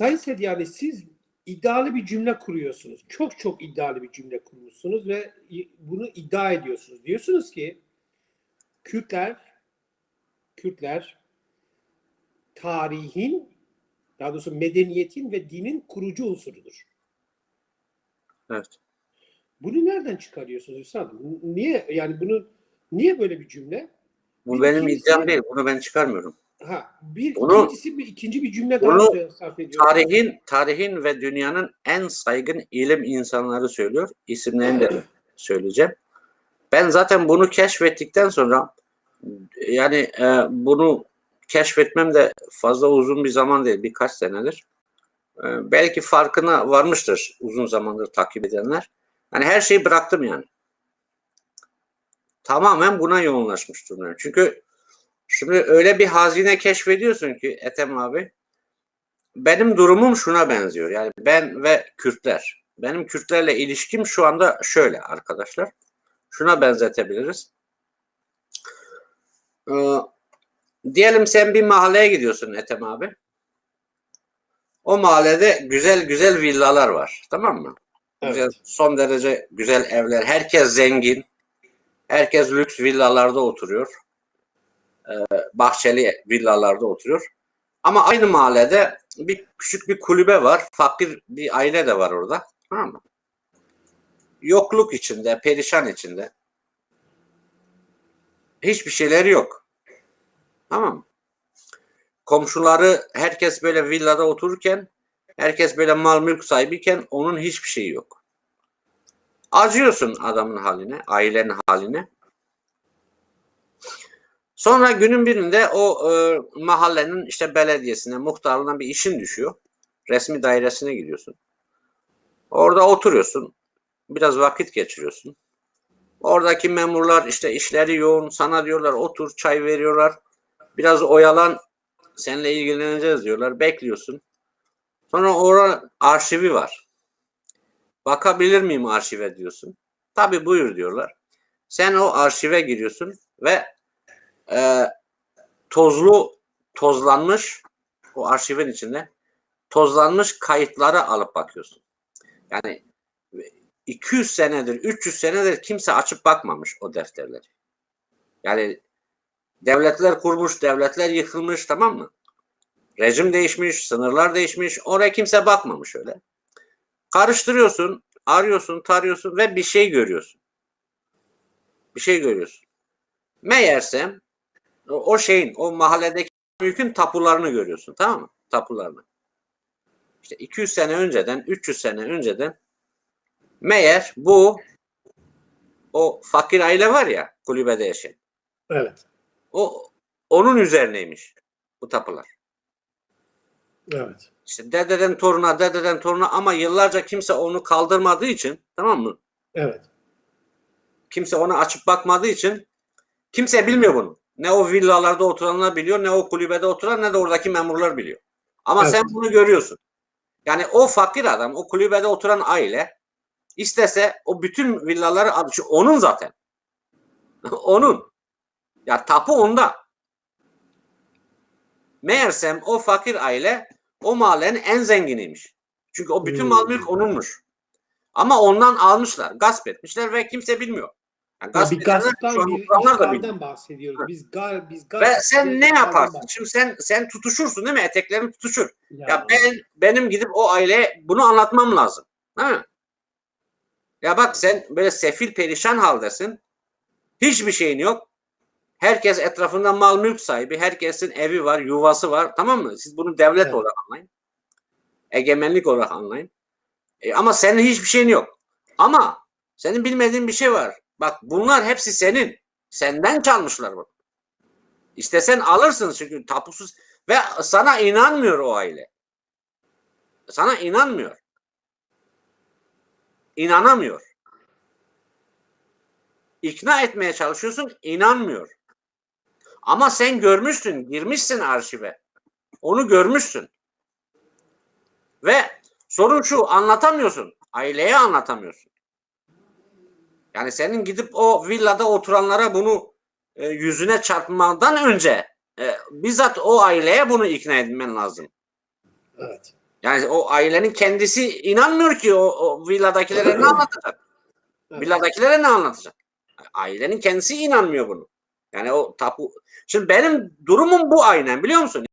Sayın Sedyani siz iddialı bir cümle kuruyorsunuz. Çok çok iddialı bir cümle kurmuşsunuz ve bunu iddia ediyorsunuz. Diyorsunuz ki Kürtler Kürtler tarihin daha doğrusu medeniyetin ve dinin kurucu unsurudur. Evet. Bunu nereden çıkarıyorsunuz Üstadım? Niye yani bunu niye böyle bir cümle? Bu Bir benim iddiam değil. Bunu ben çıkarmıyorum. Ha, bir Bunu- ikincisi bir ikinci bir cümle daha sarf ediyorum. Tarihin, tarihin ve dünyanın en saygın ilim insanları söylüyor. İsimlerini de söyleyeceğim. Ben zaten bunu keşfettikten sonra yani e, bunu keşfetmem de fazla uzun bir zaman değil. Birkaç senedir. E, belki farkına varmıştır uzun zamandır takip edenler. Yani her şeyi bıraktım yani. Tamamen buna yoğunlaşmış durumdayım. Çünkü şimdi öyle bir hazine keşfediyorsun ki Ethem abi benim durumum şuna benziyor. Yani ben ve Kürtler. Benim Kürtlerle ilişkim şu anda şöyle arkadaşlar. Şuna benzetebiliriz. Ee, diyelim sen bir mahalleye gidiyorsun Ethem abi. O mahallede güzel güzel villalar var. Tamam mı? Evet. Güzel, son derece güzel evler. Herkes zengin. Herkes lüks villalarda oturuyor. Ee, bahçeli villalarda oturuyor. Ama aynı mahallede bir küçük bir kulübe var. Fakir bir aile de var orada. Tamam mı? Yokluk içinde, perişan içinde. Hiçbir şeyleri yok. Tamam mı? Komşuları herkes böyle villada otururken herkes böyle mal mülk sahibiyken onun hiçbir şeyi yok. Acıyorsun adamın haline, ailenin haline. Sonra günün birinde o e, mahallenin işte belediyesine, muhtarlığına bir işin düşüyor. Resmi dairesine gidiyorsun. Orada oturuyorsun. Biraz vakit geçiriyorsun. Oradaki memurlar işte işleri yoğun. Sana diyorlar otur çay veriyorlar. Biraz oyalan seninle ilgileneceğiz diyorlar. Bekliyorsun. Sonra orada arşivi var. Bakabilir miyim arşive diyorsun. Tabii buyur diyorlar. Sen o arşive giriyorsun ve e, tozlu, tozlanmış o arşivin içinde tozlanmış kayıtları alıp bakıyorsun. Yani 200 senedir, 300 senedir kimse açıp bakmamış o defterleri. Yani devletler kurmuş, devletler yıkılmış tamam mı? Rejim değişmiş, sınırlar değişmiş. Oraya kimse bakmamış öyle. Karıştırıyorsun, arıyorsun, tarıyorsun ve bir şey görüyorsun. Bir şey görüyorsun. Meğersem o şeyin, o mahalledeki mülkün tapularını görüyorsun tamam mı? Tapularını. İşte 200 sene önceden, 300 sene önceden meğer bu o fakir aile var ya kulübede yaşayan. Evet. O onun üzerineymiş bu tapular. Evet. İşte dededen toruna, dededen toruna ama yıllarca kimse onu kaldırmadığı için tamam mı? Evet. Kimse ona açıp bakmadığı için kimse bilmiyor bunu. Ne o villalarda oturanlar biliyor, ne o kulübede oturan, ne de oradaki memurlar biliyor. Ama Evet. sen bunu görüyorsun. Yani o fakir adam, o kulübede oturan aile istese o bütün villaları onun zaten. onun. Ya tapu onda. Meğersem o fakir aile o mahallenin en zenginiymiş. Çünkü o bütün mal mülk Hmm. onunmuş. Ama ondan almışlar, gasp etmişler ve kimse bilmiyor. Yani Ya gasp bir gasptan, bir işgalden bahsediyoruz. Biz gar, biz gasp, Ve sen ne yaparsın? Şimdi sen sen tutuşursun değil mi? Eteklerin tutuşur. Ya, Ya ben benim gidip o aileye bunu anlatmam lazım. Değil mi? Ya bak sen böyle sefil perişan haldesin. Hiçbir şeyin yok. Herkes etrafında mal mülk sahibi. Herkesin evi var, yuvası var. Tamam mı? Siz bunu devlet Evet. olarak anlayın. Egemenlik olarak anlayın. E, ama senin hiçbir şeyin yok. Ama senin bilmediğin bir şey var. Bak bunlar hepsi senin. Senden çalmışlar bunu. İstesen alırsın çünkü tapusuz ve sana inanmıyor o aile. Sana inanmıyor. İnanamıyor. İkna etmeye çalışıyorsun, inanmıyor. Ama sen görmüşsün, girmişsin arşive. Onu görmüşsün. Ve sorun şu, anlatamıyorsun. Aileye anlatamıyorsun. Yani senin gidip o villada oturanlara bunu e, yüzüne çarpmadan önce e, bizzat o aileye bunu ikna etmen lazım. Evet. Yani o ailenin kendisi inanmıyor ki o, o villadakilere ne anlatacak? Evet. Villadakilere ne anlatacak? Ailenin kendisi inanmıyor bunu. Yani o tapu. Şimdi benim durumum bu aynen biliyor musun?